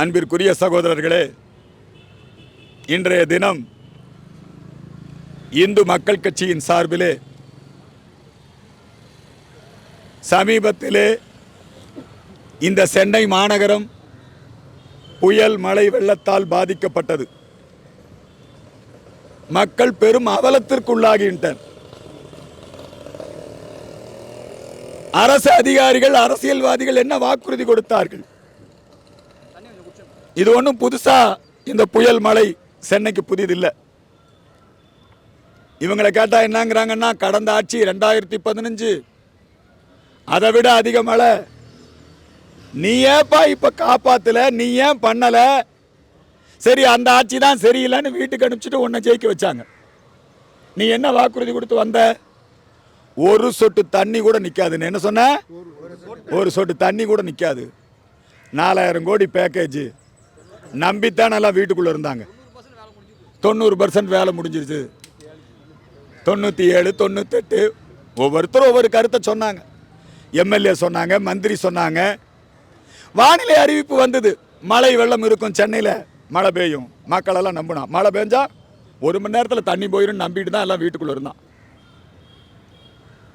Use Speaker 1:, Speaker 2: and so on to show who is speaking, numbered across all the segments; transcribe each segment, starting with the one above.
Speaker 1: அன்பிற்குரிய சகோதரர்களே இன்றைய தினம் இந்து மக்கள் கட்சியின் சார்பிலே சமீபத்திலே இந்த சென்னை மாநகரம் புயல் மழை வெள்ளத்தால் பாதிக்கப்பட்டது. மக்கள் பெரும் அவலத்திற்குள்ளாகின்றனர். அரசு அதிகாரிகள் அரசியல்வாதிகள் என்ன வாக்குறுதி கொடுத்தார்கள்? இது ஒன்றும் புதுசா இந்த புயல் மழை சென்னைக்கு புதிதில்லை. இவங்களை கேட்டால் என்னங்கிறாங்கன்னா கடந்த ஆட்சி ரெண்டாயிரத்தி பதினஞ்சு அதை விட அதிக மழை. நீ ஏப்பா இப்போ காப்பாத்தல? நீ ஏன் பண்ணல? சரி அந்த ஆட்சி தான் சரியில்லைன்னு வீட்டுக்கு அனுப்பிச்சிட்டு உன்னை ஜெயிக்க வச்சாங்க. நீ என்ன வாக்குறுதி கொடுத்து வந்த? ஒரு சொட்டு தண்ணி கூட நிற்காதுன்னு என்ன சொன்ன? ஒரு சொட்டு தண்ணி கூட நிற்காது நாலாயிரம் கோடி பேக்கேஜ் நம்பித்தான் நல்லா வீட்டுக்குள்ளே இருந்தாங்க. தொண்ணூறு பர்சன்ட் வேலை முடிஞ்சிருச்சு. தொண்ணூற்றி ஏழு தொண்ணூத்தெட்டு ஒவ்வொருத்தரும் ஒவ்வொரு கருத்தை சொன்னாங்க. எம்எல்ஏ சொன்னாங்க மந்திரி சொன்னாங்க. வானிலை அறிவிப்பு வந்தது. மழை வெள்ளம் இருக்கும் சென்னையில். மழை பெய்யும். மக்களெல்லாம் நம்பினா. மழை பெஞ்சா ஒரு மணி நேரத்தில் தண்ணி போயிடும் நம்பிட்டு தான் எல்லாம் வீட்டுக்குள்ளே இருந்தான்.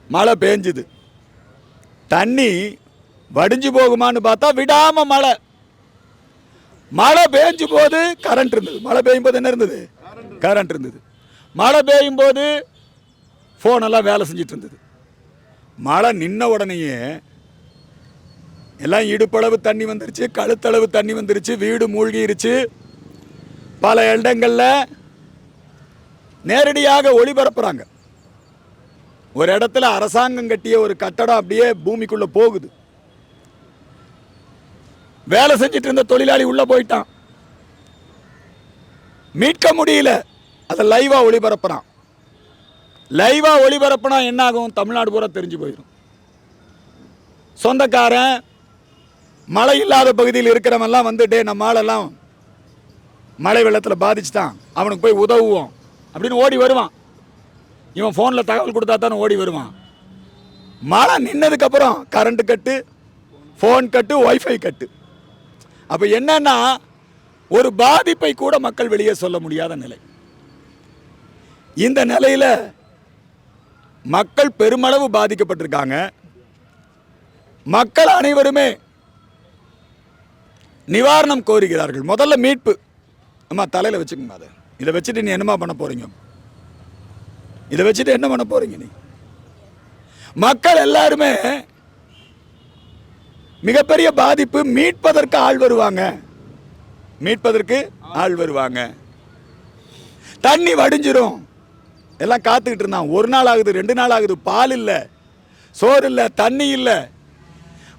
Speaker 1: மழை பெஞ்சுது. தண்ணி வடிஞ்சு போகுமான்னு பார்த்தா விடாமல் மழை. மழை பெஞ்சு போது கரண்ட் இருந்தது. மழை பெய்யும் போது என்ன இருந்தது? கரண்ட் இருந்தது. மழை பெய்யும் போது ஃபோனெல்லாம் வேலை செஞ்சுட்டு இருந்தது. மழை நின்ன உடனேயே எல்லாம் இடுப்பளவு தண்ணி வந்துருச்சு கழுத்தளவு தண்ணி வந்துருச்சு வீடு மூழ்கிருச்சு. பல இடங்களில் நேரடியாக ஒளிபரப்புறாங்க. ஒரு இடத்துல அரசாங்கம் கட்டிய ஒரு கட்டடம் அப்படியே பூமிக்குள்ளே போகுது. வேலை செஞ்சுட்டு இருந்த தொழிலாளி உள்ள போயிட்டான். மீட்க முடியல. அதை லைவா ஒளிபரப்புறான். லைவா ஒளிபரப்புனா என்ன ஆகும் தமிழ்நாடு பூரா தெரிஞ்சு போயிடும் சொந்தக்காரன் மழை இல்லாத பகுதியில் இருக்கிறவன்லாம் வந்து டே நம்ம ஆளெல்லாம் மழை வெள்ளத்தில் பாதிச்சுட்டான். அவனுக்கு போய் உதவுவோம். அப்படின்னு ஓடி வருவான். இவன் ஃபோனில் தகவல் கொடுத்தா தானே ஓடி வருவான். மழை நின்னதுக்கப்புறம் current cut phone cut wifi cut அப்போ என்னன்னா ஒரு பாதிப்பை கூட மக்கள் வெளியே சொல்ல முடியாத நிலை. இந்த நிலையில் மக்கள் பெருமளவு பாதிக்கப்பட்டிருக்காங்க. மக்கள் அனைவருமே நிவாரணம் கோருகிறார்கள். முதல்ல மீட்பு. அம்மா தலையில் வச்சுக்கோங்க அதை. இதை வச்சுட்டு நீ என்னமா பண்ண போறீங்க? இதை வச்சுட்டு என்ன பண்ண போறீங்க நீ? மக்கள் எல்லாருமே மிகப்பெரிய பாதிப்பு மீட்பதற்கு ஆள் வருவாங்க. மீட்பதற்கு ஆள் வருவாங்க. தண்ணி வடிஞ்சிரும். எல்லாம் காத்துக்கிட்டு இருந்தான். ஒரு நாள் ஆகுது ரெண்டு நாள் ஆகுது பால் இல்லை சோறு இல்லை தண்ணி இல்லை.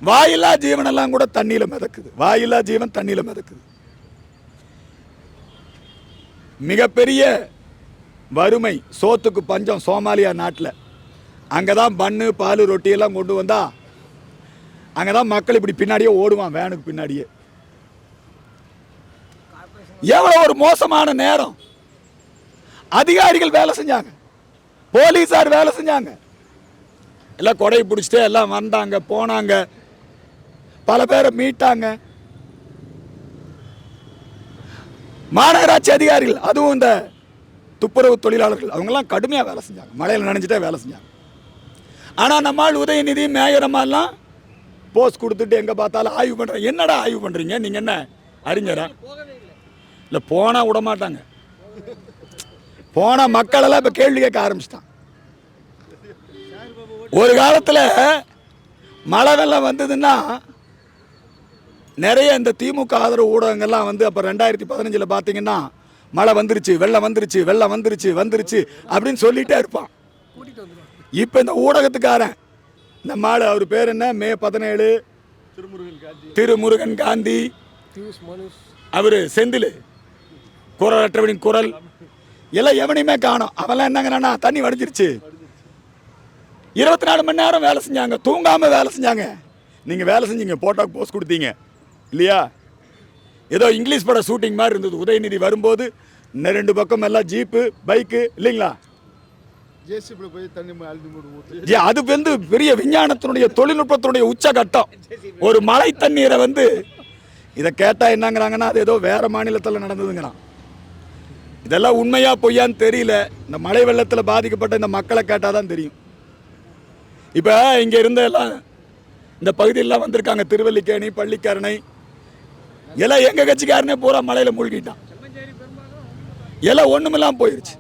Speaker 1: வாயில்லா ஜீவனெல்லாம் கூட தண்ணியில் மிதக்குது. வாயில்லா ஜீவன் தண்ணியில் மிதக்குது. மிகப்பெரிய வறுமை சோத்துக்கு பஞ்சம் சோமாலியா நாட்டில். அங்கே தான் பண்ணு பால் ரொட்டியெல்லாம் கொண்டு வந்தால் அங்கே தான் மக்கள் இப்படி பின்னாடியே ஓடுவான் வேனுக்கு பின்னாடியே. எவ்வளோ ஒரு மோசமான நேரம். அதிகாரிகள் வேலை செஞ்சாங்க. போலீஸார் வேலை செஞ்சாங்க. எல்லாம் கொடை பிடிச்சிட்டு எல்லாம் வந்தாங்க போனாங்க. பல பேரை மீட்டாங்க. மாநகராட்சி அதிகாரிகள் அதுவும் இந்த துப்புரவு தொழிலாளர்கள் அவங்கெல்லாம் கடுமையாக வேலை செஞ்சாங்க. மழையில் நினைஞ்சிட்டே வேலை செஞ்சாங்க. ஆனால் நம்மால் உதயநிதி மேயரம்மாலாம் போஸ்ட் கொடுத்துட்டு எங்கே பார்த்தாலும் ஆய்வு பண்ணுறேன் என்னடா ஆய்வு பண்ணுறீங்க நீங்கள் என்ன? அறிஞரா? இல்லை போனால் விட மாட்டாங்க போன மக்களெல்லாம் இப்போ கேள்வி கேட்க ஆரம்பிச்சிட்டான். ஒரு காலத்தில் மழை வெள்ளம் வந்ததுன்னா நிறைய இந்த திமுக ஆதரவு ஊடகங்கள்லாம் வந்து அப்போ ரெண்டாயிரத்தி பதினஞ்சில் பார்த்தீங்கன்னா மழை வந்துருச்சு வெள்ளம் வந்துருச்சு வெள்ளம் வந்துருச்சு வந்துருச்சு அப்படின்னு சொல்லிகிட்டே இருப்பான். இப்போ இந்த ஊடகத்துக்காரன் இந்த மாடு அவர் பேர் என்ன? மே பதினேழு. திருமுருகன் காந்தி. அவர் செந்தில். குரலற்றவனின் குரல். எல்லாம் எவனையுமே காணும். அவெல்லாம் என்னங்கிறானா தண்ணி வடிஞ்சிருச்சு. இருபத்தி நாலு மணி நேரம் வேலை செஞ்சாங்க. தூங்காமல் வேலை செஞ்சாங்க. நீங்கள் வேலை செஞ்சீங்க போட்டோக்கு போஸ்ட் கொடுத்தீங்க. இல்லையா? ஏதோ இங்கிலீஷ் பட ஷூட்டிங் மாதிரி இருந்தது. உதயநிதி வரும்போது இன்னும் ரெண்டு பக்கம் எல்லாம் ஜீப்பு பைக்கு இல்லைங்களா?
Speaker 2: ஜேசிபியில் போய் தண்ணி அழுதி மூடு ஊற்றி
Speaker 1: ஜி, அது வந்து பெரிய விஞ்ஞானத்தினுடைய தொழில்நுட்பத்தினுடைய உச்சகட்டம். ஒரு மழை தண்ணீரை வந்து இதை கேட்டால் என்னங்கிறாங்கன்னா அது ஏதோ வேற மாநிலத்தில் நடந்ததுங்கிறான். இதெல்லாம் உண்மையா பொய்யான்னு தெரியல. இந்த மழை வெள்ளத்தில் பாதிக்கப்பட்ட இந்த மக்களை கேட்டால் தான் தெரியும். இப்போ இங்கே இருந்த எல்லாம் இந்த பகுதியெல்லாம் வந்திருக்காங்க. திருவல்லிக்கேணி பள்ளிக்கரணை. எல்லாம் எங்கள் கட்சிக்காரனே பூரா மழையில் மூழ்கிட்டான். எல்லாம் ஒண்ணுமெல்லாம் போயிருச்சு.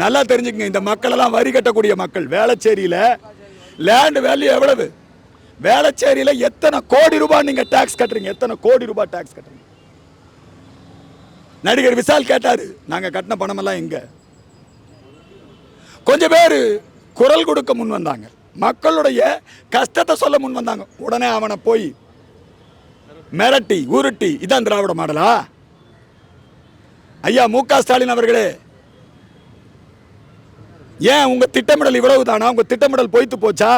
Speaker 1: நல்லா தெரிஞ்சுக்கங்க இந்த மக்கள் எல்லாம் வரி கட்டக்கூடிய மக்கள். வேளச்சேரியில லேண்ட் வேல்யூ எவ்வளவு? வேளச்சேரியில எத்தனை கோடி ரூபாய் நீங்கள் டேக்ஸ் கட்டுறீங்க? எத்தனை கோடி ரூபாய் டேக்ஸ் கட்டுறீங்க? நடிகர் விசால் கேட்டார் நாங்கள் கட்டின பணமெல்லாம் எங்கே? கொஞ்சம் பேர் குரல் கொடுக்க முன் வந்தாங்க. மக்களுடைய கஷ்டத்தை சொல்ல முன் வந்தாங்க. உடனே அவனை போய் மிரட்டி உருட்டி இதான் திராவிட மாடலா? ஐயா மு க ஸ்டாலின் அவர்களே ஏன் உங்க திட்டமிடல் இவ்வளவு தானா உங்க திட்டமிடல் போய்த்து போச்சா?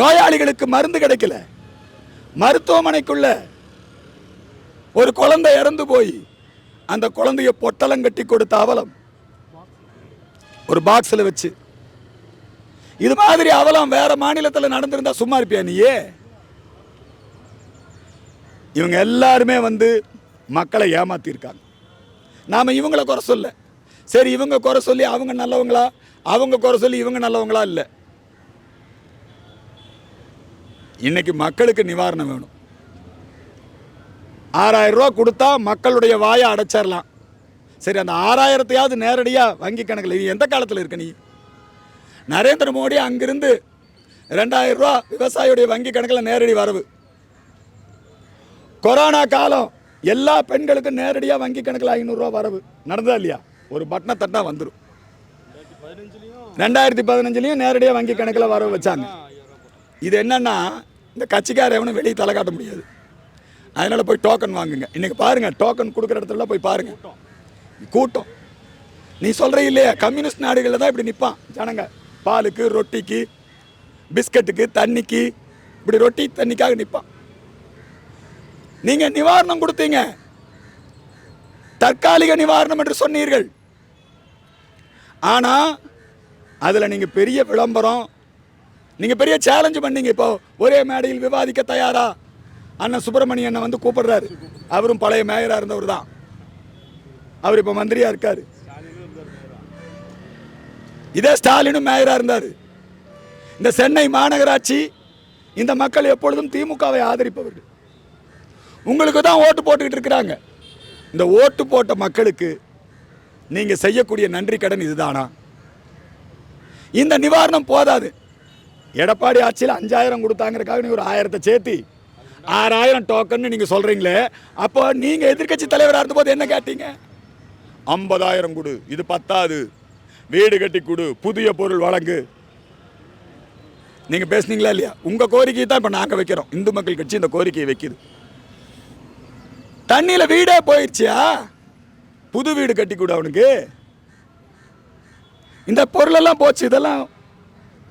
Speaker 1: நோயாளிகளுக்கு மருந்து கிடைக்கல. மருத்துவமனைக்குள்ள ஒரு குழந்தை இறந்து போய் அந்த குழந்தைய பொட்டலம் கட்டி கொடுத்த அவலம் ஒரு பாக்ஸில் வச்சு. இது மாதிரி அவலம் வேற மாநிலத்தில் நடந்திருந்தா சும்மா இருப்பியா நீயே? இவங்க எல்லாருமே வந்து மக்களை ஏமாத்திருக்காங்க. நாம் இவங்கள குறை சொல்ல. சரி இவங்க குறை சொல்லி அவங்க நல்லவங்களா? அவங்க குறை சொல்லி இவங்க நல்லவங்களா? இல்லை. இன்னைக்கு மக்களுக்கு நிவாரணம் வேணும். ஆறாயிரம் ரூபா கொடுத்தா மக்களுடைய வாயை அடைச்சிடலாம் சரி அந்த ஆறாயிரத்தையாவது நேரடியாக வங்கி கணக்கில் நீ எந்த காலத்தில் இருக்க நீ? நரேந்திர மோடி அங்கிருந்து ரெண்டாயிரம் ரூபா விவசாயியுடைய வங்கி கணக்கில் நேரடி வரவு. கொரோனா காலம் எல்லா பெண்களுக்கும் நேரடியாக வங்கி கணக்கில் ஐநூறுரூவா வரவு. நடந்ததா இல்லையா? ஒரு பட்டனை தட்டினா வந்துடும் ரெண்டாயிரத்தி பதினஞ்சுலையும் நேரடியாக வங்கி கணக்கில் வரவு வச்சாங்க. இது என்னன்னா இந்த கட்சிக்கார எவனும் வெளியே தலை காட்ட முடியாது. அதனால் போய் டோக்கன் வாங்குங்க. இன்னைக்கு பாருங்க டோக்கன் கொடுக்குற இடத்துல போய் பாருங்க. கூட்டம். நீ சொல்ற இல்லையா கம்யூனிஸ்ட் நாடுகளில் தான் இப்படி நிற்பான் ஜனங்க பாலுக்கு ரொட்டிக்கு பிஸ்கட்டுக்கு தண்ணிக்கு இப்படி ரொட்டி தண்ணிக்காக நிற்பான் நீங்க நிவாரணம் கொடுத்தீங்க. தற்காலிக நிவாரணம் என்று சொன்னீர்கள். ஆனால் அதில் நீங்கள் பெரிய விளம்பரம் நீங்கள் பெரிய சேலஞ்ச் பண்ணீங்க இப்போ. ஒரே மேடையில் விவாதிக்க தயாரா? அண்ணன் சுப்பிரமணிய அண்ணன் வந்து கூப்பிடுறாரு. அவரும் பழைய மேயராக இருந்தவர் தான். அவர் இப்போ மந்திரியாக இருக்கார். இதே ஸ்டாலினும் மேயராக இருந்தார். இந்த சென்னை மாநகராட்சி இந்த மக்கள் எப்பொழுதும் திமுகவை ஆதரிப்பவர்கள். உங்களுக்கு தான் ஓட்டு போட்டுக்கிட்டு இருக்கிறாங்க. இந்த ஓட்டு போட்ட மக்களுக்கு நீங்க செய்யக்கூடிய நன்றி கடன் இதுதானா? இந்த நிவாரணம் போதாது. எடப்பாடி ஆட்சியில் அஞ்சாயிரம் கொடுத்தாங்கிறதுக்காக நீ ஒரு ஆயிரத்தை சேர்த்தி ஆறாயிரம் டோக்கன் நீங்கள் சொல்கிறீங்களே அப்போ நீங்கள் எதிர்க்கட்சி தலைவராக இருந்தபோது என்ன கேட்டீங்க? ஐம்பதாயிரம் கொடு இது பத்தாது. வீடு கட்டி கொடு புதிய பொருள் வழங்கு. நீங்கள் பேசுனீங்களா இல்லையா? உங்கள் கோரிக்கை தான் இப்போ நாங்கள் வைக்கிறோம். இந்து மக்கள் கட்சி இந்த கோரிக்கையை வைக்குது. தண்ணியில் வீடே போயிடுச்சியா புது வீடு கட்டி கொடு அவனுக்கு? இந்த பொருளெல்லாம் போச்சு இதெல்லாம்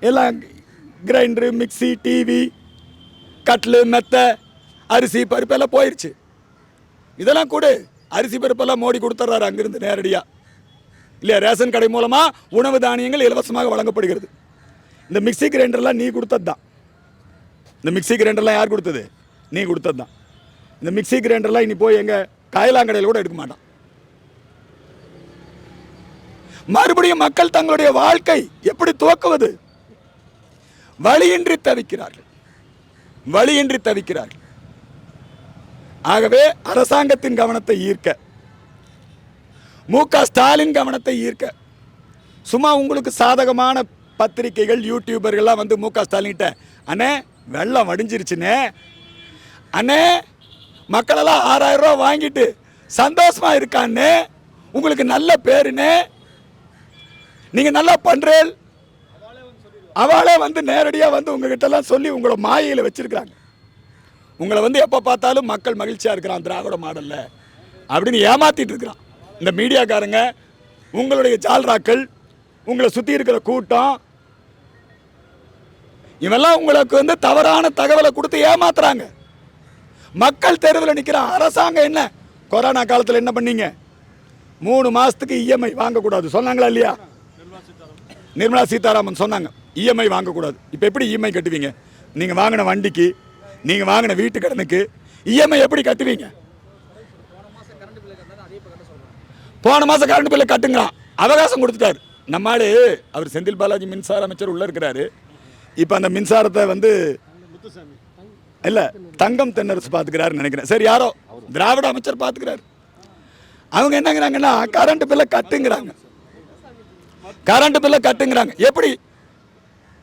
Speaker 1: எல்லாம் கிரைண்டரு மிக்ஸி டிவி கட்லு மெத்தை அரிசி பருப்பு எல்லாம் போயிடுச்சு இதெல்லாம் கொடு. அரிசி பருப்பெல்லாம் மோடி கொடுத்துட்றாரு அங்கிருந்து நேரடியாக இல்லையா ரேஷன் கடை மூலமாக உணவு தானியங்கள் இலவசமாக வழங்கப்படுகிறது. இந்த மிக்ஸி கிரைண்டர்லாம் நீ கொடுத்தது தான் இந்த மிக்சி கிரைண்டர்லாம் யார் கொடுத்தது? நீ கொடுத்தது தான் இந்த மிக்ஸி கிரைண்டர்லாம் இனி போய் எங்கள் காயலாங்கடையில் கூட எடுக்க மாட்டான். மறுபடியும் மக்கள் தங்களுடைய வாழ்க்கை எப்படி துவக்குவது? வழியின்றி தவிக்கிறார்கள். வழியின்றி தவிக்கிறார்கள். ஆகவே அரசாங்கத்தின் கவனத்தை ஈர்க்க மு க ஸ்டாலின் கவனத்தை ஈர்க்க சும்மா உங்களுக்கு சாதகமான பத்திரிகைகள் யூடியூபர்கள்லாம் வந்து மு க ஸ்டாலின்கிட்ட அண்ணே வெள்ளம் வடிஞ்சிருச்சுனே அண்ணே மக்களெல்லாம் ஆறாயிரம் ரூபா வாங்கிட்டு சந்தோஷமா இருக்கான்னு உங்களுக்கு நல்ல பேருனே நீங்கள் நல்லா பண்ணுறேன் அவளே வந்து நேரடியாக வந்து உங்ககிட்டலாம் சொல்லி உங்களை மாயையில் வச்சிருக்கிறாங்க. உங்களை வந்து எப்போ பார்த்தாலும் மக்கள் மகிழ்ச்சியாக இருக்கிறான் திராவிட மாடலில். அப்படின்னு ஏமாத்திட்டு இருக்கிறான். இந்த மீடியாக்காரங்க உங்களுடைய ஜால்ராக்கள் உங்களை சுற்றி இருக்கிற கூட்டம் இவெல்லாம் உங்களுக்கு வந்து தவறான தகவலை கொடுத்து ஏமாத்துறாங்க. மக்கள் தெருவில் நிற்கிறான் அரசாங்கம் என்ன? கொரோனா காலத்தில் என்ன பண்ணீங்க? மூணு மாதத்துக்கு இஎம்ஐ வாங்கக்கூடாது. சொன்னாங்களா இல்லையா? நிர்மலா சீதாராமன் சொன்னாங்க இஎம்ஐ வாங்கக்கூடாது. இப்போ எப்படி இஎம்ஐ கட்டுவீங்க? நீங்கள் வாங்கின வண்டிக்கு நீங்கள் வாங்கின வீட்டு கடனுக்கு இஎம்ஐ எப்படி கட்டுவீங்க? போன மாதம் கரண்ட் பில்லை கட்டுங்கிறான் அவகாசம் கொடுத்துட்டாரு. நம்ம அவர் செந்தில் பாலாஜி மின்சார அமைச்சர் உள்ள இருக்கிறாரு. இப்போ அந்த மின்சாரத்தை வந்து இல்லை தங்கம் தென்னரசு பார்த்துக்கிறாருன்னு நினைக்கிறேன். சரி யாரோ திராவிட அமைச்சர் பார்த்துக்கிறாரு அவங்க என்னங்கிறாங்கன்னா கரண்ட் பில்லை கட்டுங்கிறாங்க. கரண்ட் பில்லை கட்டுங்கிறாங்க. எப்படி?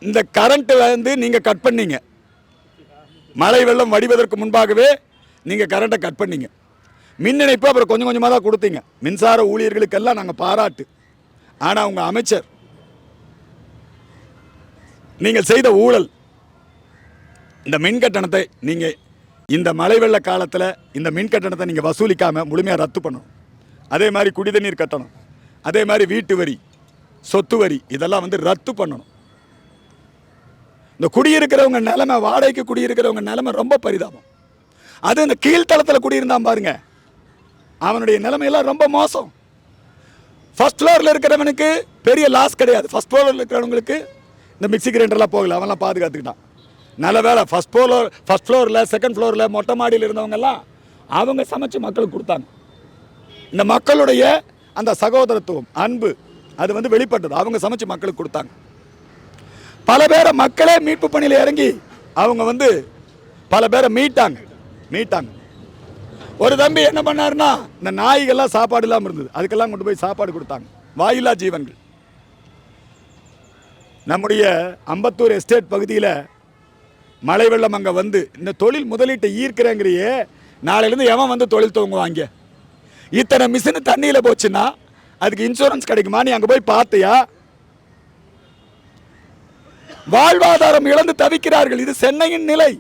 Speaker 1: இந்த கரண்ட்டு வந்து நீங்கள் கட் பண்ணீங்க. மழை வெள்ளம் வடிவதற்கு முன்பாகவே நீங்கள் கரண்ட்டை கட் பண்ணீங்க. மின் இணைப்பு அப்புறம் கொஞ்சம் கொஞ்சமாக தான் கொடுத்தீங்க. மின்சார ஊழியர்களுக்கெல்லாம் நாங்கள் பாராட்டு. ஆனால் உங்கள் அமைச்சர் நீங்கள் செய்த ஊழல் இந்த மின் கட்டணத்தை நீங்கள் இந்த மழை வெள்ள காலத்தில் இந்த மின் கட்டணத்தை நீங்கள் வசூலிக்காமல் முழுமையாக ரத்து பண்ணணும். அதே மாதிரி குடிதண்ணீர் கட்டணம். அதே மாதிரி வீட்டு வரி. சொத்து வரி இதெல்லாம் வந்து ரத்து பண்ணணும். இந்த குடியிருக்கிறவங்க நிலைமை வாடகைக்கு குடியிருக்கிறவங்க நிலைமை ரொம்ப பரிதாபம். அது இந்த கீழ்த்தளத்தில் குடியிருந்தான் பாருங்க. அவனுடைய நிலைமையெல்லாம் ரொம்ப மோசம். ஃபஸ்ட் ஃப்ளோரில் இருக்கிறவனுக்கு பெரிய லாஸ் கிடையாது. ஃபர்ஸ்ட் ஃப்ளோரில் இருக்கிறவங்களுக்கு இந்த மிக்சி கிரைண்டர்லாம் போகல. அவன்லாம் பாதுகாத்துக்கிட்டான். நல்ல வேலை ஃபஸ்ட் ஃப்ளோர் ஃபஸ்ட் ஃப்ளோரில் செகண்ட் ஃப்ளோரில் மொட்டை மாடியில் இருந்தவங்கெல்லாம் அவங்க சமைச்சு மக்களுக்கு கொடுத்தாங்க. இந்த மக்களுடைய அந்த சகோதரத்துவம் அன்பு அது வந்து வெளிப்பட்டது. அவங்க சமைச்சு மக்களுக்கு கொடுத்தாங்க. பல பேரை மக்களே மீட்பு பணியில் இறங்கி அவங்க வந்து பல பேரை மீட்டாங்க. மீட்டாங்க. ஒரு தம்பி என்ன பண்ணாருன்னா இந்த நாய்கள்லாம் சாப்பாடு இல்லாமல் இருந்தது. அதுக்கெல்லாம் கொண்டு போய் சாப்பாடு கொடுத்தாங்க. வாயில்லா ஜீவன்கள். நம்முடைய அம்பத்தூர் எஸ்டேட் பகுதியில் மழை வெள்ளம் அங்கே வந்து இந்த தொழில் முதலீட்டை ஈர்க்கிறேங்கிறியே நாளையிலேருந்து எவன் வந்து தொழில் துவங்குவாங்க? இத்தனை மிஷின் தண்ணியில் போச்சுன்னா அதுக்கு இன்சூரன்ஸ் கிடைக்குமா? நீ அங்கே போய் பார்த்தியா? வாழ்வாதாரம் இழந்து தவிக்கிறார்கள். இது சென்னையின் நிலை.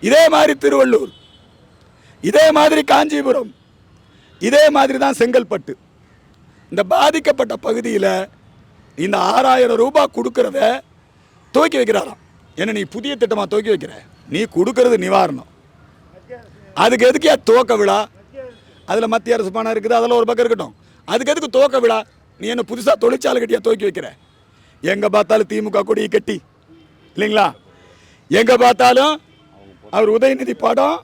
Speaker 1: இதே மாதிரி திருவள்ளூர். இதே மாதிரி காஞ்சிபுரம். இதே மாதிரி தான் செங்கல்பட்டு. இந்த பாதிக்கப்பட்ட பகுதியில் இந்த ஆறாயிரம் ரூபாய் கொடுக்கறத தூக்கி வைக்கிறாராம். என்ன நீ புதிய திட்டமாக தூக்கி வைக்கிற? நீ கொடுக்கறது நிவாரணம். அதுக்கு எதுக்கே துவக்க விழா? அதில் மத்திய அரசு பணம் இருக்குது அதில் ஒரு பக்கம் இருக்கட்டும். அதுக்கு எதுக்கு துவக்க விழா? நீ என்ன புதுசாக தொழிற்சாலை கட்டியா துவக்கி வைக்கிற? எங்கே பார்த்தாலும் திமுக கொடியை கட்டி. இல்லைங்களா? எங்கே பார்த்தாலும் அவர் உதயநிதி படம்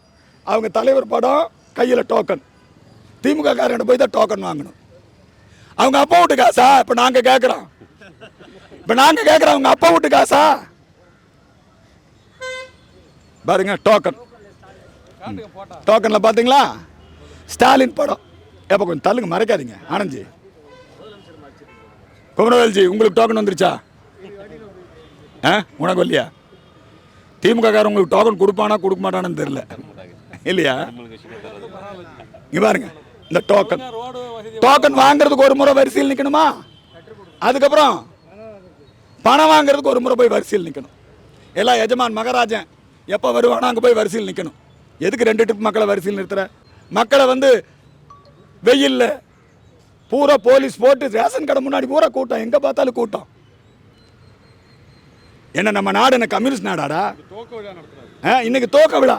Speaker 1: அவங்க தலைவர் படம் கையில் டோக்கன் திமுக காரங்கிட்ட போய் தான் டோக்கன் வாங்கணும். அவங்க அப்பா வீட்டு காசா? இப்போ நாங்கள் கேட்குறோம் இப்போ நாங்கள் கேட்குறோம் அவங்க அப்பா வீட்டு காசா? பாருங்க டோக்கன் டோக்கனில் பார்த்தீங்களா ஸ்டாலின் படம். எப்போ கொஞ்சம் தள்ளுங்க மறைக்காதீங்க. ஆனந்த்ஜி குமரவேல்ஜி உங்களுக்கு டோக்கன் வந்துருச்சா? ஆ உனக்கு இல்லையா? திமுக உங்களுக்கு டோக்கன் கொடுப்பானா கொடுக்க மாட்டானு தெரியல. இல்லையா? நீ பாருங்க இந்த டோக்கன் டோக்கன் வாங்குறதுக்கு ஒரு முறை வரிசையில் நிற்கணுமா அதுக்கப்புறம் பணம் வாங்குறதுக்கு ஒரு முறை போய் வரிசையில் நிற்கணும் எல்லாம் எஜமான் மகராஜன் எப்போ வருவானோ அங்கே போய் வரிசையில் நிற்கணும் எதுக்கு ரெண்டு ட்ரிப் மக்களை வரிசையில் நிறுத்துற? மக்களை வந்து வெயில்ல பூரா போலீஸ் போட்டு ரேஷன் கடை முன்னாடி பூரா கூட்டம். எங்கே பார்த்தாலும் கூட்டம். என்ன நம்ம நாடு என்ன கம்யூனிஸ்ட் நாடாடா? இன்னைக்கு தோக்க விழா.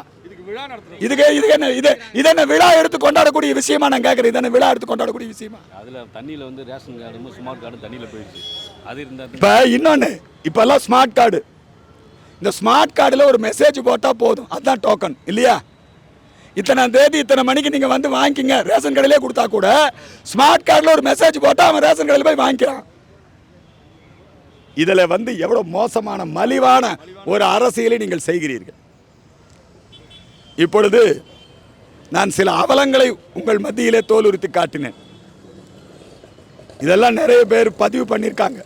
Speaker 2: இதுக்கு
Speaker 1: இதுக்கு என்ன இது இது என்ன விழா எடுத்து கொண்டாடக்கூடிய விஷயமா நான் கேட்குறேன் இது என்ன விழா எடுத்து கொண்டாடக்கூடிய விஷயமா?
Speaker 3: அதில் தண்ணியில் வந்து ரேஷன் கார்டும் ஸ்மார்ட் கார்டும் தண்ணியில் போயிடுச்சு. அது இருந்தால்
Speaker 1: இப்போ இன்னொன்று இப்போல்லாம் ஸ்மார்ட் கார்டு இந்த ஸ்மார்ட் கார்டில் ஒரு மெசேஜ் போட்டால் போதும். அதுதான் டோக்கன் இல்லையா? இத்தனை தேதி இத்தனை மணிக்கு நீங்கள் வந்து வாங்கிக்கிங்க. ரேஷன் கடையிலே கொடுத்தா கூட ஸ்மார்ட் கார்டில் ஒரு மெசேஜ் போட்டால் அவன் ரேஷன் கடையில் போய் வாங்கிக்கிறான். இதில் வந்து எவ்வளோ மோசமான மலிவான ஒரு அரசியலை நீங்கள் செய்கிறீர்கள். இப்பொழுது நான் சில அவலங்களை உங்கள் மத்தியிலே தோலுறுத்தி காட்டினேன். இதெல்லாம் நிறைய பேர் பதிவு பண்ணியிருக்காங்க.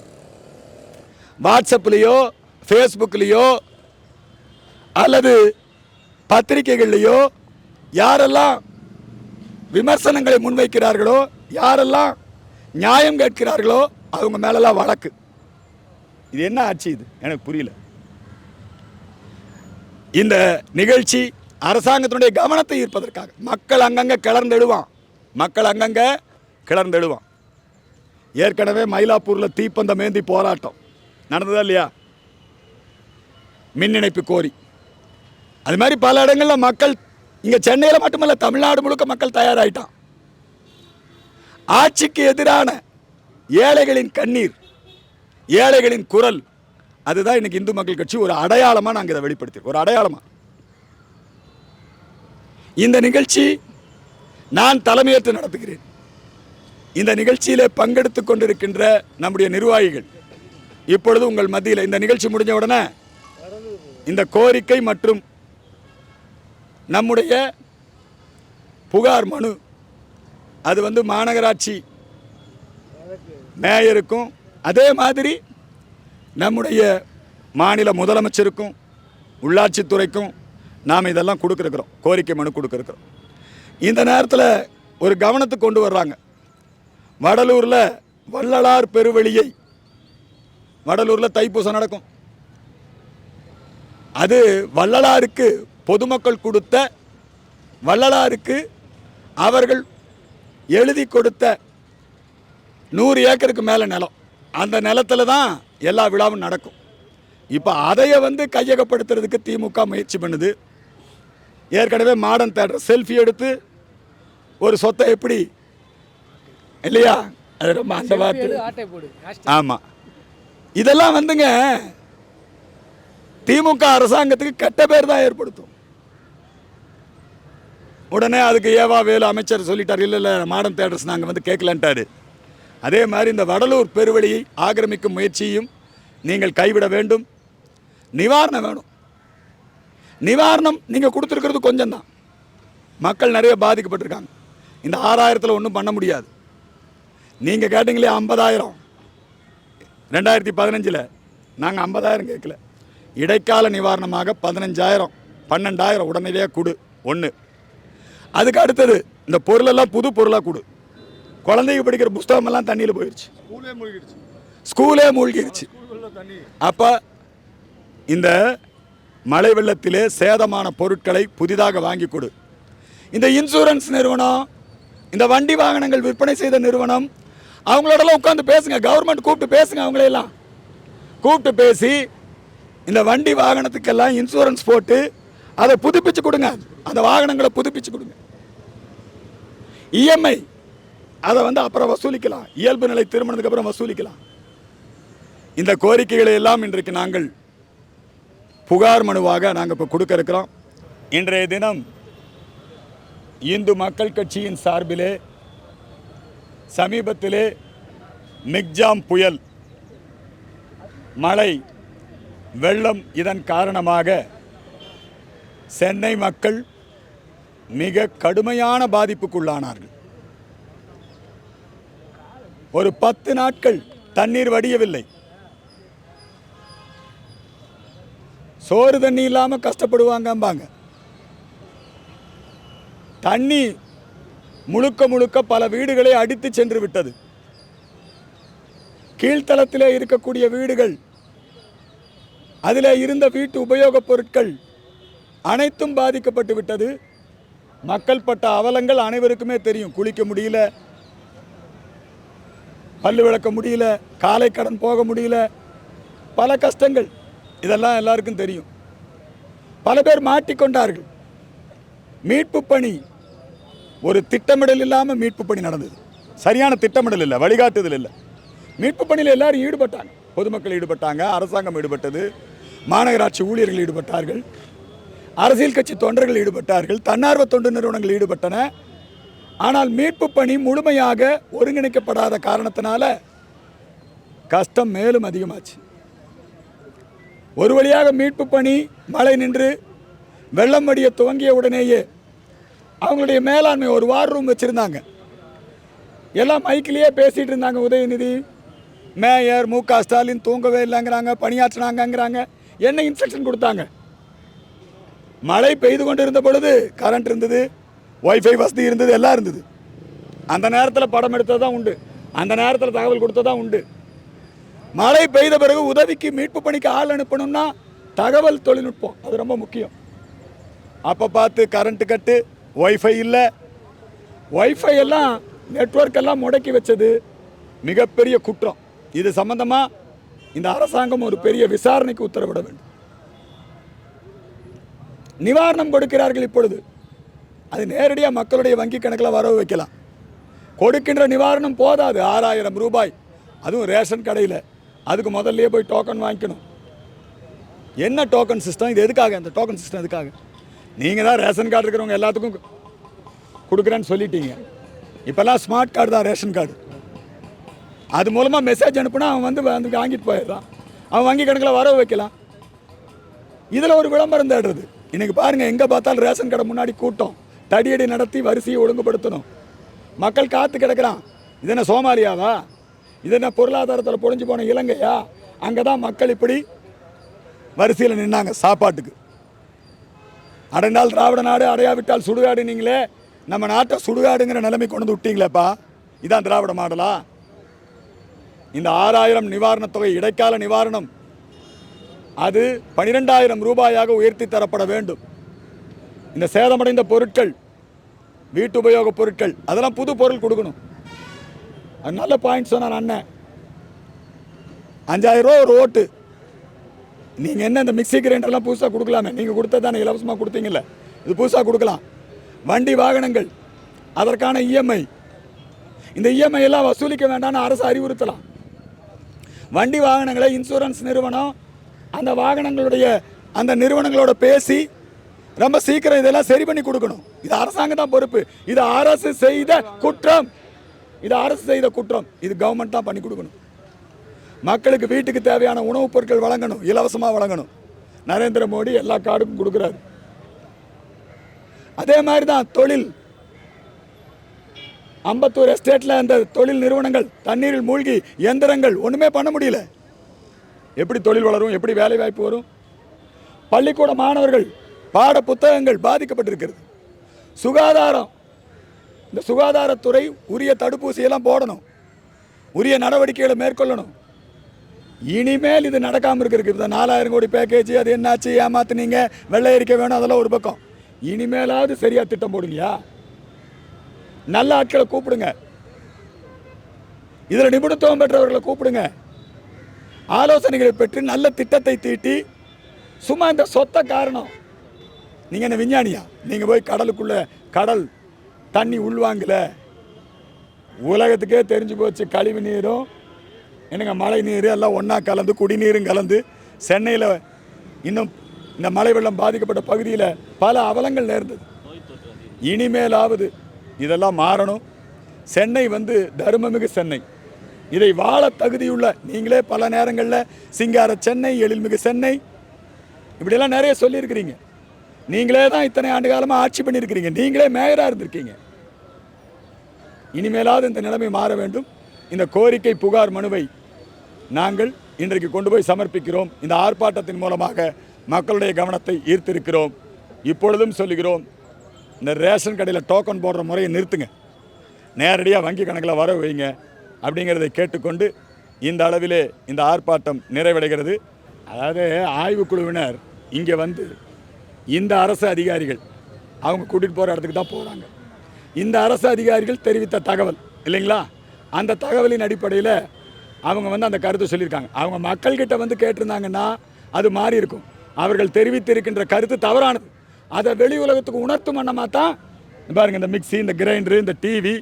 Speaker 1: வாட்ஸ்அப்லேயோ ஃபேஸ்புக்லேயோ அல்லது பத்திரிகைகள்லேயோ யாரெல்லாம் விமர்சனங்களை முன்வைக்கிறார்களோ யாரெல்லாம் நியாயம் கேட்கிறார்களோ அவங்க மேலெல்லாம் வழக்கு. இது என்ன ஆட்சி இது? எனக்கு புரியல. இந்த நிகழ்ச்சி அரசாங்கத்தினுடைய கவனத்தை ஈர்ப்பதற்காக. மக்கள் அங்கங்கே கிளர்ந்தெழுவான். மக்கள் அங்கங்கே கிளர்ந்தெழுவான். ஏற்கனவே மயிலாப்பூரில் தீப்பந்தம் ஏந்தி போராட்டம். நடந்ததா இல்லையா? மின் இணைப்பு கோரி. அது மாதிரி பல இடங்களில் மக்கள் இங்கே சென்னையில் மட்டுமல்ல தமிழ்நாடு முழுக்க மக்கள் தயாராயிட்டான். ஆட்சிக்கு எதிரான ஏழைகளின் கண்ணீர் ஏழைகளின் குரல் அதுதான் இன்னைக்கு இந்து மக்கள் கட்சி ஒரு அடையாளமாக நாங்கள் இதை வெளிப்படுத்தி ஒரு அடையாளமாக இந்த நிகழ்ச்சி நான் தலைமையேற்று நடத்துகிறேன். இந்த நிகழ்ச்சியில் பங்கெடுத்து கொண்டிருக்கின்ற நம்முடைய நிர்வாகிகள் இப்பொழுது உங்கள் மத்தியில் இந்த நிகழ்ச்சி முடிஞ்ச உடனே இந்த கோரிக்கை மற்றும் நம்முடைய புகார் மனு. அது வந்து மாநகராட்சி மேயருக்கும் அதே மாதிரி நம்முடைய மாநில முதலமைச்சருக்கும் உள்ளாட்சித்துறைக்கும் நாம் இதெல்லாம் கொடுக்குறோம் கோரிக்கை மனு கொடுக்குறோம் இந்த நேரத்தில் ஒரு கவனத்துக்கு கொண்டு வர்றாங்க. வடலூரில் வள்ளலார் பெருவழியை வடலூரில் தைப்பூசம் நடக்கும். அது வள்ளலாருக்கு பொதுமக்கள் கொடுத்த வள்ளலாருக்கு அவர்கள் எழுதி கொடுத்த நூறு ஏக்கருக்கு மேலே நிலம். அந்த நிலத்துல தான் எல்லா விழாவும் நடக்கும். இப்போ அதைய வந்து கையகப்படுத்துறதுக்கு திமுக முயற்சி பண்ணுது. ஏற்கனவே மாடர்ன் தேட்டர் செல்ஃபி எடுத்து ஒரு சொத்தை எப்படி? இல்லையா? அது ரொம்ப அந்த வார்த்தை. ஆமாம் இதெல்லாம் வந்துங்க திமுக அரசாங்கத்துக்கு கெட்ட பேர் தான் ஏற்படுத்தும். உடனே அதுக்கு ஏவா வேலு அமைச்சர் சொல்லிட்டார் இல்லை இல்லை மாடர்ன் தேட்டர்ஸ் நாங்கள் வந்து கேட்கலன்ட்டாரு. அதே மாதிரி இந்த வடலூர் பெருவழியை ஆக்கிரமிக்கும் முயற்சியும் நீங்கள் கைவிட வேண்டும். நிவாரணம் வேணும். நிவாரணம் நீங்கள் கொடுத்துருக்கிறது கொஞ்சம் தான் மக்கள் நிறைய பாதிக்கப்பட்டிருக்காங்க. இந்த ஆறாயிரத்தில் ஒன்றும் பண்ண முடியாது. நீங்கள் கேட்டிங்களே ஐம்பதாயிரம். ரெண்டாயிரத்தி பதினஞ்சில் நாங்கள் ஐம்பதாயிரம் கேட்கல. இடைக்கால நிவாரணமாக பதினஞ்சாயிரம். பன்னெண்டாயிரம் உடனடியாக கொடு. ஒன்று அதுக்கு அடுத்தது இந்த பொருளெல்லாம் புது பொருளாக கொடு. குழந்தைங்க படிக்கிற புஸ்தகமெல்லாம் தண்ணியில் போயிடுச்சு.
Speaker 2: ஸ்கூலே மூழ்கிடுச்சு.
Speaker 1: அப்போ இந்த மழை வெள்ளத்திலே சேதமான பொருட்களை புதிதாக வாங்கி கொடு. இந்த இன்சூரன்ஸ் நிறுவனம் இந்த வண்டி வாகனங்கள் விற்பனை செய்த நிறுவனம் அவங்களோடலாம் உட்காந்து பேசுங்க. கவர்மெண்ட் கூப்பிட்டு பேசுங்க அவங்களையெல்லாம் கூப்பிட்டு பேசி இந்த வண்டி வாகனத்துக்கெல்லாம் இன்சூரன்ஸ் போட்டு அதை புதுப்பிச்சு கொடுங்க. அந்த வாகனங்களை புதுப்பிச்சு கொடுங்க. இஎம்ஐ. அதை வந்து அப்புறம் வசூலிக்கலாம். இயல்பு நிலை திருமணத்துக்கு அப்புறம் வசூலிக்கலாம். இந்த கோரிக்கைகளை எல்லாம் இன்றைக்கு நாங்கள் புகார் மனுவாக நாங்கள் இப்போ கொடுக்க இருக்கிறோம். இன்றைய தினம் இந்து மக்கள் கட்சியின் சார்பிலே சமீபத்திலே மிக்ஜாம் புயல் மழை வெள்ளம் இதன் காரணமாக சென்னை மக்கள் மிக கடுமையான பாதிப்புக்குள்ளானார்கள். ஒரு பத்து நாட்கள் தண்ணீர் வடியவில்லை. சோறு தண்ணி இல்லாமல் கஷ்டப்படுவாங்கம்பாங்க. தண்ணி முழுக்க முழுக்க பல வீடுகளை அடித்து சென்று விட்டது. கீழ்த்தளத்திலே இருக்கக்கூடிய வீடுகள் அதில் இருந்த வீட்டு உபயோகப் பொருட்கள் அனைத்தும் பாதிக்கப்பட்டு விட்டது. மக்கள் பட்ட அவலங்கள் அனைவருக்குமே தெரியும். குளிக்க முடியல பல்லு விளக்க முடியல காலை கடன் போக முடியல. பல கஷ்டங்கள். இதெல்லாம் எல்லாருக்கும் தெரியும். பல பேர் மாட்டிக்கொண்டார்கள். மீட்பு பணி ஒரு திட்டமிடல் இல்லாமல் மீட்பு பணி நடந்தது. சரியான திட்டமிடல் இல்லை வழிகாட்டுதல் இல்லை. மீட்பு பணியில் எல்லாரும் ஈடுபட்டாங்க. பொதுமக்கள் ஈடுபட்டாங்க அரசாங்கம் ஈடுபட்டது மாநகராட்சி ஊழியர்கள் ஈடுபட்டார்கள். அரசியல் கட்சி தொண்டர்கள் ஈடுபட்டார்கள் தன்னார்வ தொண்டு நிறுவனங்கள் ஈடுபட்டன. ஆனால் மீட்பு பணி முழுமையாக ஒருங்கிணைக்கப்படாத காரணத்தினால கஷ்டம் மேலும் அதிகமாச்சு. ஒரு வழியாக மீட்பு பணி மழை நின்று வெள்ளம் வடிய துவங்கிய உடனேயே அவங்களுடைய மேலாண்மை ஒரு வார் ரூம் வச்சுருந்தாங்க. எல்லாம் மைக்கிலேயே பேசிகிட்டு இருந்தாங்க உதயநிதி மேயர் மு க ஸ்டாலின் தூங்கவே இல்லைங்கிறாங்க பணியாற்றினாங்கங்கிறாங்க. என்ன இன்ஸ்ட்ரக்ஷன் கொடுத்தாங்க? மழை பெய்து கொண்டு இருந்த பொழுது கரண்ட் இருந்தது ஒய்ஃபை வசதி இருந்தது எல்லாம் இருந்தது. அந்த நேரத்தில் படம் எடுத்தது தான் உண்டு. அந்த நேரத்தில் தகவல் கொடுத்ததான் உண்டு. மழை பெய்த பிறகு உதவிக்கு மீட்பு பணிக்கு ஆள் அனுப்பணும்னா தகவல் தொழில்நுட்பம். அது ரொம்ப முக்கியம். அப்போ பார்த்து கரண்ட்டு கட்டு ஒய்ஃபை இல்லை. ஒய்ஃபை எல்லாம் நெட்வொர்க் எல்லாம் முடக்கி வச்சது மிகப்பெரிய குற்றம். இது சம்பந்தமாக இந்த அரசாங்கம் ஒரு பெரிய விசாரணைக்கு உத்தரவிட வேண்டும். நிவாரணம் கொடுக்கிறார்கள் இப்பொழுது. அது நேரடியாக மக்களுடைய வங்கி கணக்கில் வரவு வைக்கலாம். கொடுக்கின்ற நிவாரணம் போதாது ஆறாயிரம் ரூபாய். அதுவும் ரேஷன் கடையில். அதுக்கு முதல்லையே போய் டோக்கன் வாங்கிக்கணும். என்ன டோக்கன் சிஸ்டம் இது எதுக்காக? இந்த டோக்கன் சிஸ்டம் எதுக்காக? நீங்கள் தான் ரேஷன் கார்டு இருக்கிறவங்க எல்லாத்துக்கும் கொடுக்குறேன்னு சொல்லிட்டீங்க. இப்போல்லாம் ஸ்மார்ட் கார்டு தான் ரேஷன் கார்டு அது மூலமாக மெசேஜ் அனுப்புனா அவன் வந்து வந்து வாங்கிட்டு போயிடுறான். அவன் வங்கி கணக்கில் வரவு வைக்கலாம். இதில் ஒரு விளம்பரம் தேடுறது. இன்னைக்கு பாருங்கள் எங்கே பார்த்தாலும் ரேஷன் கடை முன்னாடி கூட்டம். தடியடி நடத்தி வரிசையை ஒழுங்குபடுத்தணும். மக்கள் காத்து கிடக்கிறான். இது என்ன சோமாலியாவா? இது என்ன பொருளாதாரத்தில் பொழிஞ்சு போன இலங்கையா? அங்கே தான் மக்கள் இப்படி வரிசையில் நின்னாங்க சாப்பாட்டுக்கு. அடைந்தால் திராவிட நாடு அடையாவிட்டால் சுடுகாடு நீங்களே நம்ம நாட்டை சுடுகாடுங்கிற நிலைமை கொண்டு வந்து விட்டீங்களேப்பா. இதான் திராவிட மாடலா? இந்த ஆறாயிரம் நிவாரணத் தொகை இடைக்கால நிவாரணம். அது பனிரெண்டாயிரம் ரூபாயாக உயர்த்தி தரப்பட வேண்டும். இந்த சேதமடைந்த பொருட்கள் வீட்டு உபயோகப் பொருட்கள் அதெல்லாம் புது பொருள் கொடுக்கணும். அது நல்ல பாயிண்ட் சொன்னார் அண்ணன். அஞ்சாயிரம் ரூபா ஒரு ஓட்டு. நீங்கள் என்ன இந்த மிக்ஸி கிரைண்டர்லாம் புதுசாக கொடுக்கலாமே? நீங்கள் கொடுத்ததானே இலவசமாக கொடுத்தீங்கல்ல? இது புதுசாக கொடுக்கலாம். வண்டி வாகனங்கள் அதற்கான இஎம்ஐ இந்த இஎம்ஐ எல்லாம் வசூலிக்க வேண்டாம்னு அரசு அறிவுறுத்தலாம். வண்டி வாகனங்களை இன்சூரன்ஸ் நிறுவனம் அந்த வாகனங்களுடைய அந்த நிறுவனங்களோட பேசி ரொம்ப சீக்கிரம் இதெல்லாம் சரி பண்ணி கொடுக்கணும். இது அரசாங்கம் தான் பொறுப்பு. இது அரசு செய்த குற்றம். இது அரசு செய்த குற்றம். இது கவர்மெண்ட் தான் பண்ணி கொடுக்கணும். மக்களுக்கு வீட்டுக்கு தேவையான உணவுப் பொருட்கள் வழங்கணும். இலவசமாக வழங்கணும். நரேந்திர மோடி எல்லா கார்டுக்கும் கொடுக்குறாரு. அதே மாதிரி தான் தொழில். அம்பத்தூர் எஸ்டேட்டில் அந்த தொழில் நிறுவனங்கள் தண்ணீரில் மூழ்கி எந்திரங்கள் ஒன்றுமே பண்ண முடியல. எப்படி தொழில் வளரும் எப்படி வேலை வாய்ப்பு வரும்? பள்ளிக்கூட மாணவர்கள் பாட புத்தகங்கள் பாதிக்கப்பட்டிருக்கிறது. சுகாதாரம். இந்த சுகாதாரத்துறை உரிய தடுப்பூசியெல்லாம் போடணும். உரிய நடவடிக்கைகளை மேற்கொள்ளணும். இனிமேல் இது நடக்காமல் இருக்கிறதுக்கு இந்த நாலாயிரம் கோடி பேக்கேஜ் அது என்னாச்சு ஏமாத்துனீங்க வெள்ளை எரிக்க வேணும் அதெல்லாம் ஒரு பக்கம். இனிமேலாவது சரியாக திட்டம் போடுங்கயா நல்ல ஆட்களை கூப்பிடுங்க. இதில் நிபுணத்துவம் பெற்றவர்களை கூப்பிடுங்க. ஆலோசனைகளை பெற்று நல்ல திட்டத்தை தீட்டி சும்மா இந்த சொத்த காரணம். நீங்கள் என்ன விஞ்ஞானியா? நீங்கள் போய் கடலுக்குள்ள கடல் தண்ணி உள்வாங்கல. உலகத்துக்கே தெரிஞ்சு போச்சு கழிவு நீரும் என்னங்க மழை நீர் எல்லாம் ஒன்றா கலந்து குடிநீரும் கலந்து சென்னையில் இன்னும் இந்த மழை வெள்ளம் பாதிக்கப்பட்ட பகுதியில் பல அவலங்கள் நேர்ந்தது. இனிமேலாவது இதெல்லாம் மாறணும். சென்னை வந்து தர்மமிகு சென்னை. இதை வாழ தகுதியுள்ள நீங்களே பல நேரங்களில் சிங்கார சென்னை எழில்மிகு சென்னை இப்படியெல்லாம் நிறைய சொல்லியிருக்கிறீங்க. நீங்களே தான் இத்தனை ஆண்டு காலமாக ஆட்சி பண்ணியிருக்கிறீங்க. நீங்களே மேயராக இருந்திருக்கீங்க. இனிமேலாவது இந்த நிலைமை மாற வேண்டும். இந்த கோரிக்கை புகார் மனுவை நாங்கள் இன்றைக்கு கொண்டு போய் சமர்ப்பிக்கிறோம். இந்த ஆர்ப்பாட்டத்தின் மூலமாக மக்களுடைய கவனத்தை ஈர்த்திருக்கிறோம். இப்பொழுதும் சொல்லுகிறோம் இந்த ரேஷன் கடையில் டோக்கன் போடுற முறையை நிறுத்துங்க. நேரடியாக வங்கி கணக்கில் வர வைங்க. அப்படிங்கிறதை கேட்டுக்கொண்டு இந்த அளவிலே இந்த ஆர்ப்பாட்டம் நிறைவடைகிறது. அதாவது ஆய்வுக்குழுவினர் இங்கே வந்து இந்த அரசு அதிகாரிகள் அவங்க கூட்டிகிட்டு போகிற இடத்துக்கு தான் போகிறாங்க இந்த அரசு அதிகாரிகள் தெரிவித்த தகவல் இல்லைங்களா? அந்த தகவலின் அடிப்படையில் அவங்க வந்து அந்த கருத்தை சொல்லியிருக்காங்க. அவங்க மக்கள்கிட்ட வந்து கேட்டிருந்தாங்கன்னா அது மாறி இருக்கும். அவர்கள் தெரிவித்திருக்கின்ற கருத்து தவறானது. அதை வெளி உலகத்துக்கு உணர்த்தும் வண்ணமாக தான் பாருங்கள் இந்த மிக்ஸி இந்த கிரைண்டரு இந்த டிவி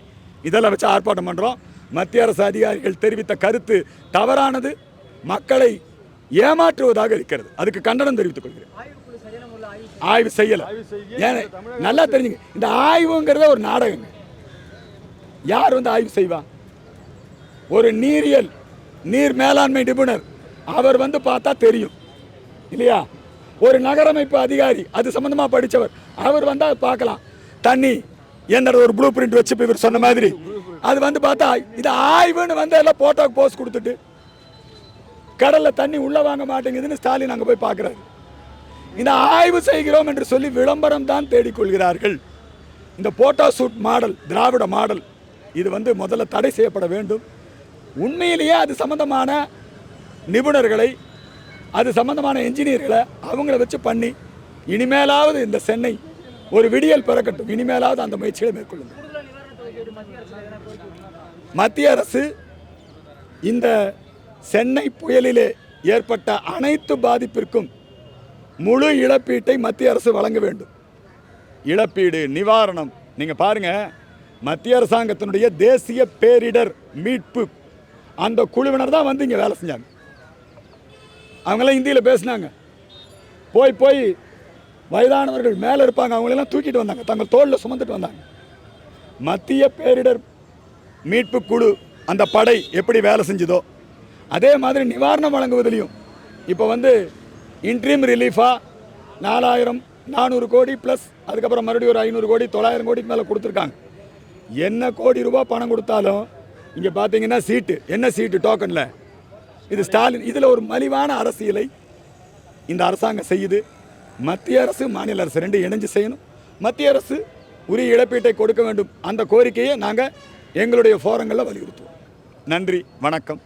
Speaker 1: இதெல்லாம் வச்சு ஆர்ப்பாட்டம் பண்ணுறோம் மத்திய அரசு அதிகாரிகள் தெரிவித்த கருத்து தவறானது. மக்களை ஏமாற்றுவதாக இருக்கிறது. அதுக்கு கண்டனம் தெரிவித்துக் கொள்கிறேன். ஆய்வு செய்யல. ஏன்? நல்லா தெரிஞ்சுங்க. இந்த ஆய்வுங்கிறத ஒரு நாடகங்க. யார் வந்து ஆய்வு செய்வா? ஒரு நீரியல் நீர் மேலாண்மை நிபுணர். அவர் வந்து பார்த்தா தெரியும். இல்லையா? ஒரு நகரமைப்பு அதிகாரி அது சம்பந்தமாக படித்தவர் அவர் வந்தால் பார்க்கலாம். தண்ணி என்னோட ஒரு ப்ளூ பிரிண்ட் வச்சு இவர் சொன்ன மாதிரி. அது வந்து பார்த்தா இது ஆய்வுன்னு வந்து எல்லாம் போட்டோக்கு போஸ்ட் கொடுத்துட்டு கடலில் தண்ணி உள்ளே வாங்க மாட்டேங்குதுன்னு ஸ்டாலின் அங்கே போய் பார்க்கறாரு. இந்த ஆய்வு செய்கிறோம் என்று சொல்லி விளம்பரம் தான் தேடிக்கொள்கிறார்கள். இந்த photo shoot model Dravida model இது வந்து முதல்ல தடை செய்யப்பட வேண்டும். உண்மையிலேயே அது சம்பந்தமான நிபுணர்களை அது சம்பந்தமான என்ஜினியர்களை அவங்கள வச்சு பண்ணி இனிமேலாவது இந்த சென்னை ஒரு விடியல் பிறக்கட்டும். இனிமேலாவது அந்த முயற்சிகளை மேற்கொள்ளுங்கள். மத்திய அரசு இந்த சென்னை புயலிலே ஏற்பட்ட அனைத்து பாதிப்பிற்கும் முழு இழப்பீட்டை மத்திய அரசு வழங்க வேண்டும். இழப்பீடு நிவாரணம். நீங்கள் பாருங்க மத்திய அரசாங்கத்தினுடைய தேசிய பேரிடர் மீட்பு. அந்த குழுவினர் தான் வந்து இங்கே வேலை செஞ்சாங்க. அவங்களாம் ஹிந்தியில் பேசினாங்க. போய் போய் வயதானவர்கள் மேலே இருப்பாங்க அவங்களெல்லாம் தூக்கிட்டு வந்தாங்க. தங்கள் தோளில் சுமந்துட்டு வந்தாங்க. மத்திய பேரிடர் மீட்பு குழு அந்த படை எப்படி வேலை செஞ்சுதோ அதே மாதிரி நிவாரணம் வழங்குவதிலையும். இப்போ வந்து இன்ட்ரீம் ரிலீஃபாக நாலாயிரம் நானூறு கோடி ப்ளஸ் அதுக்கப்புறம் மறுபடியும் ஒரு ஐநூறு கோடி தொள்ளாயிரம் கோடிக்கு மேலே கொடுத்துருக்காங்க. என்ன கோடி ரூபாய் பணம் கொடுத்தாலும் இங்கே பார்த்தீங்கன்னா சீட்டு என்ன சீட்டு டோக்கனில் இது ஸ்டாலின் இதில் ஒரு மலிவான அரசியலை இந்த அரசாங்கம் செய்யுது. மத்திய அரசு மாநில அரசு ரெண்டு இணைஞ்சு செய்யணும். மத்திய அரசு உரிய இழப்பீட்டை கொடுக்க வேண்டும். அந்த கோரிக்கையை நாங்கள் எங்களுடைய ஃபோரங்களில் வலியுறுத்துவோம். நன்றி வணக்கம்.